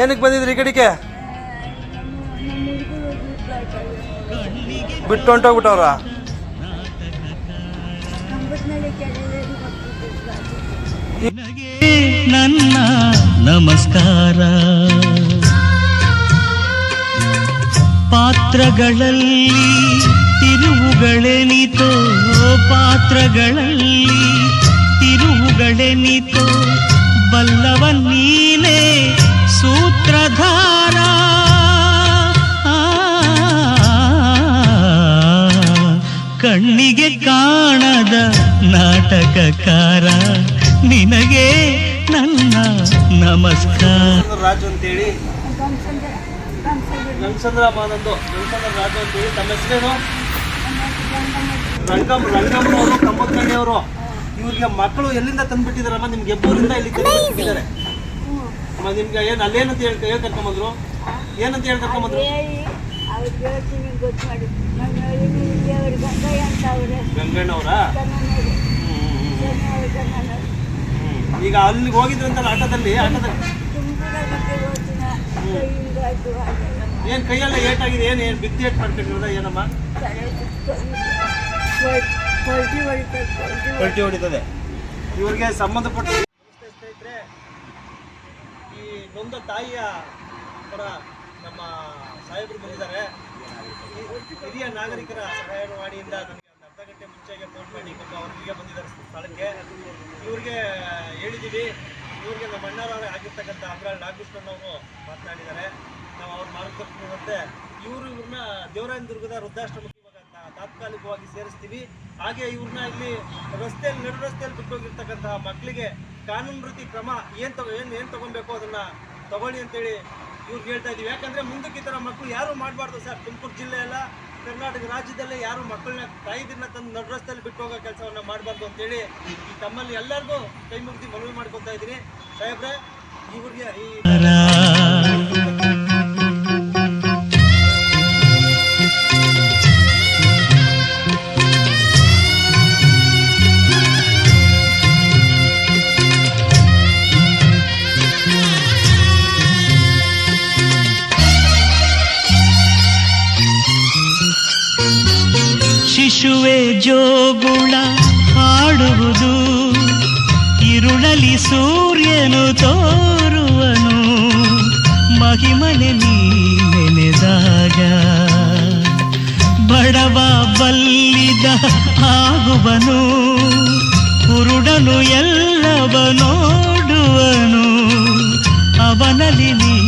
ಏನಕ್ಕೆ ಬಂದಿದ್ರಿ ಈ ಕಡೆಗೆ? ಬಿಟ್ಟು ಹೊಂಟೋಗ್ಬಿಟ್ಟವ್ರ? ನನ್ನ ನಮಸ್ಕಾರ. ಪಾತ್ರಗಳಲ್ಲಿ ತಿರುವುಗಳೆನಿತೋ ಪಾತ್ರಗಳಲ್ಲಿ ತಿರುವುಗಳೆನಿತೋ ಬಲ್ಲವ ನೀನೇ ಆ, ಕಣ್ಣಿಗೆ ಕಾಣದ ನಾಟಕಕಾರ ನಿನಗೆ ನನ್ನ ನಮಸ್ಕಾರ. ರಾಜು ಅಂತೇಳಿ. ರಂಗಚಂದ್ರ ಮಾನಂದು. ರಂಗಚಂದ್ರ ರಾಜು ಅಂತೇಳಿ. ತಮ್ಮ ಹೆಸರೇನು? ರಂಗಮ್ ರಂಗಮ್ಮನವರು ಕಮ್ಮಕ್ಕಣ್ಣಿಯವರು ಇವ್ರಿಗೆ ಮಕ್ಕಳು ಎಲ್ಲಿಂದ ತಂದ್ಬಿಟ್ಟಿದಾರಮ್ಮ ನಿಮ್ಗೆ ಎಬ್ಬೂರಿಂದ ಇಲ್ಲಿ ತಂದ್ಬಿಟ್ಟಿದ್ದಾರೆ ನಿಮ್ಗೆ ಏನು ಅಲ್ಲೇನಂತ ಹೇಳಿ ಹೇಳಿ ಕರ್ಕೊಂಬಂದ್ರು? ಏನಂತ ಹೇಳಿ ಕರ್ಕೊಂಬಂದ್ರು? ಗಂಗಣ್ಣವರ? ಈಗ ಅಲ್ಲಿಗೆ ಹೋಗಿದ್ರಂತಲ್ಲ ಆಟೋದಲ್ಲಿ? ಆಟೋದಲ್ಲಿ? ಏನು ಕೈಯೆಲ್ಲ ಏಟಾಗಿದೆ? ಏನು ಏನು ಬಿದ್ದು ಏಟ್ ಮಾಡ್ಕೊಂಡಿರೋದ? ಏನಮ್ಮ? ಪಲ್ಟಿ ಹೊಡಿತದೆ. ಇವ್ರಿಗೆ ಸಂಬಂಧಪಟ್ಟ ಈ ನೊಂದ ತಾಯಿಯ ಪರ ನಮ್ಮ ಸಾಹೇಬರು ಬಂದಿದ್ದಾರೆ. ಹಿರಿಯ ನಾಗರಿಕರ ಸಹಾಯವಾಣಿಯಿಂದ ನನಗೆ ಒಂದು ಅರ್ಧ ಗಂಟೆ ಮುಂಚೆಗೆ ಫೋನ್ ಮಾಡಿ. ಪಾಪ ಅವ್ರಿಗೆ ಬಂದಿದ್ದಾರೆ ಸ್ಥಳಕ್ಕೆ. ಇವ್ರಿಗೆ ಹೇಳಿದ್ದೀವಿ ಇವ್ರಿಗೆ ನಮ್ಮ ಅಣ್ಣರವರೇ ಆಗಿರ್ತಕ್ಕಂಥ ಅಬ್ರಾಲ್ ನಾಗಕೃಷ್ಣನ್ ಅವರು ಮಾತನಾಡಿದ್ದಾರೆ. ನಾವು ಅವ್ರ ಮಾರ್ಗದರ್ಶನದಂತೆ ಇವರು ಇವ್ರನ್ನ ದೇವರಾಯನ ದುರ್ಗದ ವೃದ್ಧಾಶ್ರಮಕ್ಕೆ ತಾತ್ಕಾಲಿಕವಾಗಿ ಸೇರಿಸ್ತೀವಿ. ಹಾಗೆ ಇವ್ರನ್ನ ಇಲ್ಲಿ ರಸ್ತೆಯಲ್ಲಿ, ನಡು ರಸ್ತೆಯಲ್ಲಿ ಬಿಟ್ಟೋಗಿರ್ತಕ್ಕಂತಹ ಮಕ್ಕಳಿಗೆ ಕಾನೂನು ರೀತಿ ಕ್ರಮ ಏನು ತಗೋ ಏನು ಏನು ತಗೊಬೇಕು ಅದನ್ನ ತಗೊಳ್ಳಿ ಅಂತೇಳಿ ಇವ್ರು ಹೇಳ್ತಾ ಇದೀವಿ ಯಾಕಂದ್ರೆ ಮುಂದಕ್ಕೆ ಈ ಥರ ಮಕ್ಕಳು ಯಾರು ಮಾಡಬಾರ್ದು ಸರ್. ತುಮಕೂರು ಜಿಲ್ಲೆ ಎಲ್ಲ, ಕರ್ನಾಟಕ ರಾಜ್ಯದಲ್ಲೇ ಯಾರು ಮಕ್ಕಳನ್ನ ತಾಯಿದಿನ ತಂದು ನಡು ರಸ್ತೆಯಲ್ಲಿ ಬಿಟ್ಟು ಹೋಗೋ ಕೆಲಸವನ್ನ ಮಾಡಬಾರ್ದು ಅಂತೇಳಿ ಈ ತಮ್ಮಲ್ಲಿ ಎಲ್ಲರಿಗೂ ಕೈ ಮುಗಿದು ಮನವಿ ಮಾಡ್ಕೊತಾ ಇದ್ದೀನಿ. ಸಾಹೇಬ್ರೆ ಇವ್ರಿಗೆ ಈ ಜೋಗುಳ ಹಾಡುವುದು ಇರುಳಲಿ ಸೂರ್ಯನು ತೋರುವನು, ಮಹಿಮನೆ ನೆನೆದಾಗ. ಬಡವ ಬಲ್ಲಿದ ಆಗುವನು, ಕುರುಡನು ಎಲ್ಲವ ನೋಡುವನು, ಅವನಲ್ಲಿ ನೀ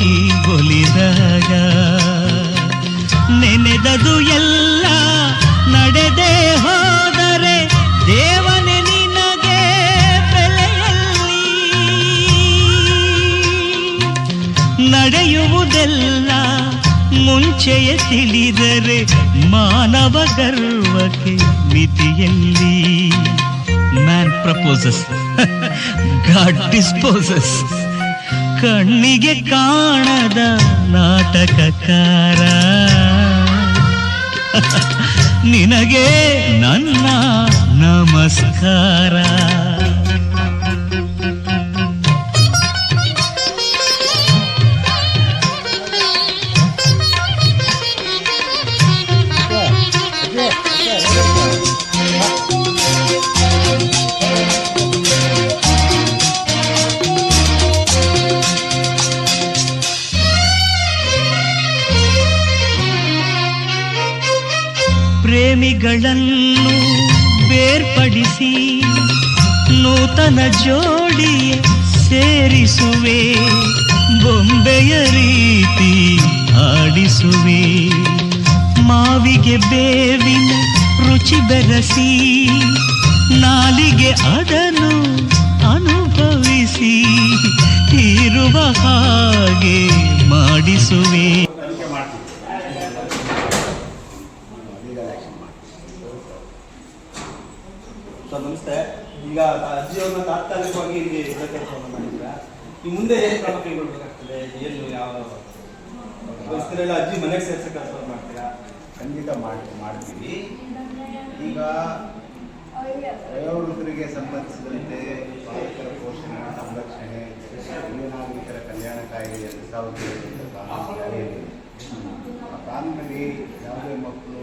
ನೆನೆದದು ಎಲ್ಲ ನಡೆದೇ ಹೋದರೆ ದೇವನೇ ನಿನಗೆ ಬೆಲೆಯಲ್ಲಿ. ನಡೆಯುವುದೆಲ್ಲ ಮುಂಚೆಯ ತಿಳಿದರೆ ಮಾನವ ಗರ್ವಕ್ಕೆ ಮಿತಿಯಲ್ಲಿ. ಮ್ಯಾನ್ ಪ್ರಪೋಸಸ್ ಗಾಡ್ ಡಿಸ್ಪೋಸಸ್ ಕಣ್ಣಿಗೆ ಕಾಣದ ನಾಟಕಕಾರ. ನಿನಗೆ ನನ್ನ ನಮಸ್ಕಾರ. ಪ್ರೇಮಿಗಳನ್ನು ಬೇರ್ಪಡಿಸಿ ನೂತನ ಜೋಡಿಯ ಸೇರಿಸುವೆ, ಬೊಂಬೆಯ ರೀತಿ ಆಡಿಸುವೆ ಮಾವಿಗೆ ಬೇವಿನ ರುಚಿ ಬೆರೆಸಿ, ನಾಲಿಗೆ ಅದನ್ನು ಅನುಭವಿಸಿ ಇರುವ ಹಾಗೆ ಮಾಡಿಸುವೆ. ಸರ್, ನಮಸ್ತೆ. ಈಗ ಅಜ್ಜಿಯವ್ರನ್ನ ತಾತ್ಕಾಲಿಕವಾಗಿ ಇಲ್ಲಿ ಕೆಲಸವನ್ನು ಮಾಡಿದ್ರ ಈ ಮುಂದೆ ಏನು ಕ್ರಮ ಕೈಗೊಳ್ಬೇಕಾಗ್ತದೆ ಏನು ಯಾವ ಪರಿಸ್ಥಿತಿಯಲ್ಲಿ ಅಜ್ಜಿ ಮನೆಗೆ ಸೇರ್ಸೋ ಕೆಲಸವನ್ನು ಮಾಡ್ತೀರಾ? ಖಂಡಿತ ಮಾಡಿ, ಮಾಡ್ತೀವಿ. ಈಗ ವಯೋವೃದ್ಧರಿಗೆ ಸಂಬಂಧಿಸಿದಂತೆ ಬಾಲಕರ ಪೋಷಣೆ, ಸಂರಕ್ಷಣೆ ಹಿರಿಯ ನಾಗರಿಕರ ಕಲ್ಯಾಣ ಕಾಯ್ದೆ ಎರಡು ಸಾವಿರದ ಕಾನೂನಲ್ಲಿ ಯಾವುದೇ ಮಕ್ಕಳು,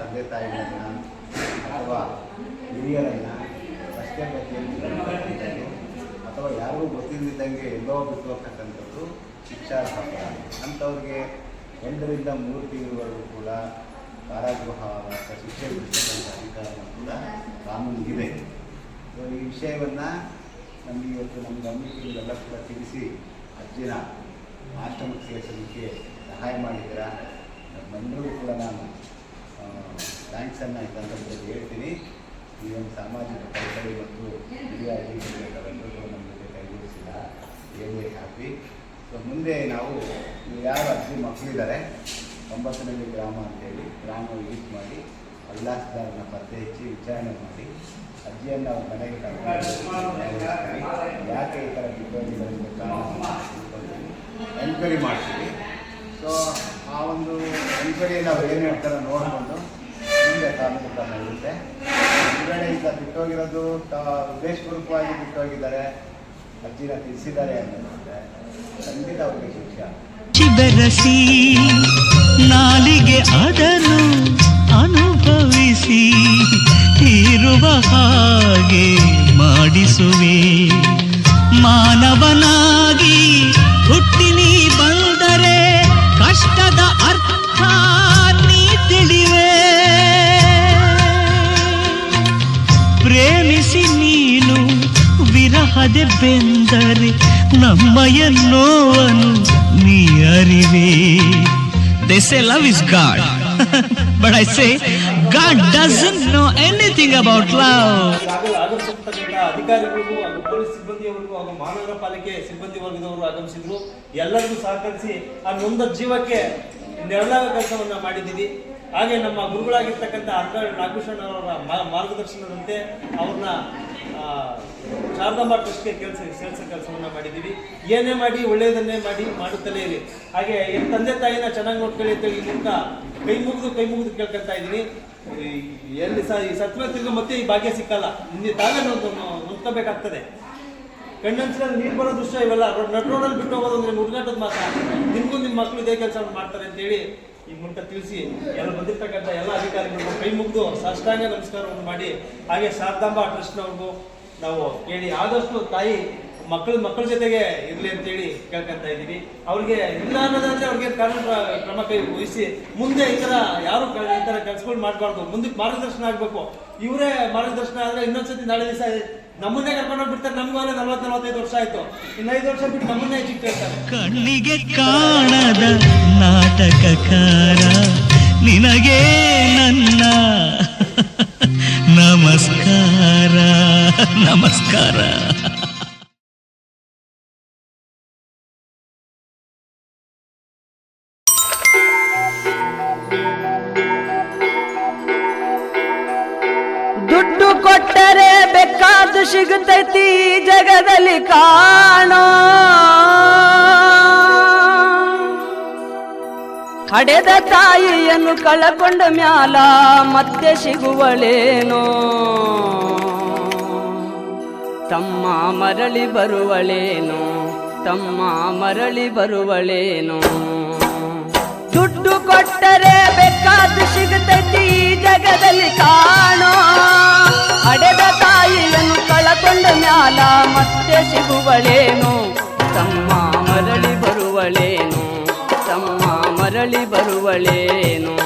ತಂದೆ ತಾಯಿಗಳನ್ನ ಅಥವಾ ಹಿರಿಯರನ್ನು ರಸ್ತೆ ಬದಿಯಲ್ಲಿ ಅಥವಾ ಯಾರಿಗೂ ಗೊತ್ತಿಲ್ಲದಂಗೆ ಎಲ್ಲೋ ಬಿಟ್ಟು ಹೋಗ್ತಕ್ಕಂಥದ್ದು ಶಿಕ್ಷಾರ್ಹ ಅಂಥವ್ರಿಗೆ ಎಂಟರಿಂದ ಮೂರು ತಿಂಗಳವರೆಗೂ ಕೂಡ ಕಾರಾಗೃಹ ಶಿಕ್ಷೆ ವಿಧಿಸತಕ್ಕಂಥ ಅಧಿಕಾರವನ್ನು ಕೂಡ ಕಾನೂನಿಗಿದೆ ಸೊ ಈ ವಿಷಯವನ್ನು ನಮಗೆ ಇವತ್ತು ನಮ್ಮ ಗಮನಕ್ಕೆ ಇವೆಲ್ಲ ಕೂಡ ತಿಳಿಸಿ ಅಜ್ಜಿನ ಆಶ್ರಮಕ್ಕೆ ಸೇರಿಸಲಿಕ್ಕೆ ಸಹಾಯ ಮಾಡಿದ್ದೀರಾ? ನಮ್ಮೆಲ್ಲರಿಗೂ ಕೂಡ ನಾನು ಥ್ಯಾಂಕ್ಸನ್ನು ಈ ಸಂದರ್ಭದಲ್ಲಿ ಹೇಳ್ತೀನಿ. ಈ ಒಂದು ಸಾಮಾಜಿಕ ಕಳಕಳಿ ಮತ್ತು ಹಿರಿಯ ಅಧಿಕಾರಿಗಳು ನಮ್ಮ ಜೊತೆ ಕೈಗೂಡಿಸಿಲ್ಲ ರಿಯಲಿ ಹ್ಯಾಪಿ ಸೊ ಮುಂದೆ ನಾವು ಯಾರು ಅಜ್ಜಿ ಮಕ್ಕಳಿದ್ದಾರೆ, ಒಂಬತ್ತನೇ ಗ್ರಾಮ ಅಂತೇಳಿ, ಗ್ರಾಮ ವಿಸಿಟ್ ಮಾಡಿ, ಉಲ್ಲಾಸದಾರನ ಪತ್ತೆ ಹಚ್ಚಿ ವಿಚಾರಣೆ ಮಾಡಿ, ಅಜ್ಜಿಯನ್ನು ಅವ್ರ ಮನೆಗೆ ಕರ್ಕೊಂಡು ಯಾಕೆ ಈ ಥರ ಡಿಪೋಸಿಟ್ ಎನ್ಕ್ವೈರಿ ಮಾಡ್ತೀವಿ. ಸೊ ಆ ಒಂದು ಎನ್ಕ್ವೈರಿಯಲ್ಲಿ ಅವ್ರು ಏನು ಹೇಳ್ತಾರೆ ನೋಡಿಕೊಂಡು ಕಾನೂನು ಕ್ರಮ ಇರುತ್ತೆ. ವೇಳೆ ಈಗ ಬಿಟ್ಟೋಗಿರೋದು ಉದ್ದೇಶಪೂರ್ವಕವಾಗಿ ಬಿಟ್ಟೋಗಿದ್ದಾರೆ. ಅಜ್ಜಿನ ತಿಳಿಸಿದ್ದಾರೆ ಅಂತಂದ್ರೆ ಖಂಡಿತ ಅವ್ರಿಗೆ ಶಿಕ್ಷೆ ಆಗ್ತದೆ. ಬೆರಸಿ ನಾಲಿಗೆ ಅದನ್ನು ಅನುಭವಿಸಿ, ಇರುವ ಹಾಗೆ ಮಾಡಿಸುವೆ. ಮಾನವನಾಗಿ ವಿರಹದೆ ಬೆಂದರೆ ನಮ್ಮಯ ನೋವನ್ನು ನೀ ಅರಿವೆ. They say love is God say, God doesn't know anything about love. ಆಗಲ್ಲ ಆಗಮಿಸಿರ್ತಕ್ಕಂಥ ಅಧಿಕಾರಿಗಳಿಗೂ ಹಾಗೂ ಪೊಲೀಸ್ ಹಾಗೂ ಮಹಾನಗರ ಪಾಲಿಕೆ ಸಿಬ್ಬಂದಿ ವರ್ಗದವರು ಆಗಮಿಸಿದ್ರು. ಎಲ್ಲರಿಗೂ ಸಹಕರಿಸಿ ಆ ನೊಂದ ಜೀವಕ್ಕೆ ನೆರಳಾಗ ಕೆಲಸವನ್ನ ಮಾಡಿದ್ದೀವಿ. ಹಾಗೆ ನಮ್ಮ ಗುರುಗಳಾಗಿರ್ತಕ್ಕಂಥ ಅರ್ಧ ನಾಗಭೂಷಣ್ ಅವರ ಮಾರ್ಗದರ್ಶನದಂತೆ ಅವ್ರನ್ನ ಶಾರದಾಂಬಾ ಟ್ರಸ್ಟ್ಗೆ ಕೆಲಸ ಕೆಲಸ ಕೆಲಸವನ್ನು ಮಾಡಿದ್ದೀವಿ. ಏನೇ ಮಾಡಿ ಒಳ್ಳೆಯದನ್ನೇ ಮಾಡಿ, ಮಾಡುತ್ತಲೇ ಇರಿ. ಹಾಗೆ ಎನ್ ತಂದೆ ತಾಯಿನ ಚೆನ್ನಾಗಿ ನೋಡ್ಕೊಳ್ಳಿ ಅಂತೇಳಿ ಇಲ್ಲಿಂದ ಕೈ ಮುಗಿದು ಕೈ ಮುಗಿದು ಕೇಳ್ಕೊಳ್ತಾ ಇದ್ದೀನಿ. ಎಲ್ಲಿ ಸಹ ಈ ಸತ್ವ ತಿರ್ಗ ಮತ್ತೆ ಈ ಭಾಗ್ಯ ಸಿಕ್ಕಲ್ಲ. ನಿನ್ನೆ ತಾವೇ ನೋಡ್ಕೋಬೇಕಾಗ್ತದೆ ಕಣ್ಣಂಚಿನಲ್ಲಿ ನೀರು ಬರೋ ದೃಶ್ಯ ಇವೆಲ್ಲ. ನಟ್ ರೋಡಲ್ಲಿ ಬಿಟ್ಟು ಹೋಗೋದು ಅಂದರೆ ಮಾತ್ರ ನಿಮಗೂ ನಿಮ್ಮ ಮಕ್ಕಳು ಇದೇ ಕೆಲಸ ಮಾಡ್ತಾರೆ ಅಂತೇಳಿ ಈ ಮೂಲಕ ತಿಳಿಸಿ ಎಲ್ಲ ಬಂದಿರ್ತಕ್ಕಂಥ ಎಲ್ಲ ಅಧಿಕಾರಿಗಳಿಗೂ ಕೈ ಮುಗಿದು ಸಾಷ್ಟಾಂಗ ನಮಸ್ಕಾರವನ್ನು ಮಾಡಿ. ಹಾಗೆ ಶಾರದಾಂಬಾ ಟ್ರಸ್ಟ್ನವ್ರಿಗೂ ನಾವು ಕೇಳಿ ಆದಷ್ಟು ತಾಯಿ ಮಕ್ಕಳ ಮಕ್ಕಳ ಜೊತೆಗೆ ಇರಲಿ ಅಂತೇಳಿ ಕೇಳ್ಕೊಂತ ಇದ್ದೀವಿ. ಅವ್ರಿಗೆ ಇಲ್ಲ ಅನ್ನೋದಾದ್ರೆ ಅವ್ರಿಗೆ ಕಾನೂನು ಕ್ರ- ಕ್ರಮ ಕೈ ವಹಿಸಿ ಮುಂದೆ ಈ ಥರ ಯಾರು ಈ ಥರ ಕೆಲಸಗಳು ಮಾಡಬಾರ್ದು. ಮುಂದಕ್ಕೆ ಮಾರ್ಗದರ್ಶನ ಆಗಬೇಕು. ಇವರೇ ಮಾರ್ಗದರ್ಶನ ಆದ್ರೆ ಇನ್ನೊಂದ್ಸತಿ ನಾಳೆ ದಿವಸ ನಮ್ಮನ್ನೇ ಕರ್ಕೊಂಡು ಹೋಗ್ಬಿಡ್ತಾರೆ. ನಮಗೂ ಅಲ್ಲೇ, ನಲ್ವತ್ತು ನಲ್ವತ್ತೈದು ವರ್ಷ ಆಯ್ತು. ಇನ್ನೈದು ವರ್ಷ ಬಿಟ್ಟು ನಮ್ಮನ್ನೇ ಚಿಟ್ಟಿರ್ತಾರೆ ಕಣ್ಣಿಗೆ ಕಾಣದ ನಾಟಕಕಾರ. ನಿನಗೆ ನಮಸ್ಕಾರ. ದುಡ್ಡು ಕೊಟ್ಟರೆ ಬೇಕಾದ್ದು ಸಿಗುತ್ತೈತಿ ಜಗದಲ್ಲಿ ಕಾಣೋ. ಕಡೆದ ತಾಯಿಯನ್ನು ಕಳಕೊಂಡ ಮ್ಯಾಲ ಮತ್ತೆ ಸಿಗುವಳೇನೋ. ತಮ್ಮ ಮರಳಿ ಬರುವಳೇನು, ತಮ್ಮ ಮರಳಿ ಬರುವಳೇನು. ದುಡ್ಡು ಕೊಟ್ಟರೆ ಬೇಕಾದ ಸಿಗುತ್ತೈತಿ ಈ ಜಗದಲ್ಲಿ ಕಾಣೋ. ಅಡೆದ ತಾಯಿಯನ್ನು ಕಳಕೊಂಡ ಮ್ಯಾಲ ಮತ್ತೆ ಸಿಗುವಳೇನು. ತಮ್ಮ ಮರಳಿ ಬರುವಳೇನು, ತಮ್ಮ ಮರಳಿ ಬರುವಳೇನು.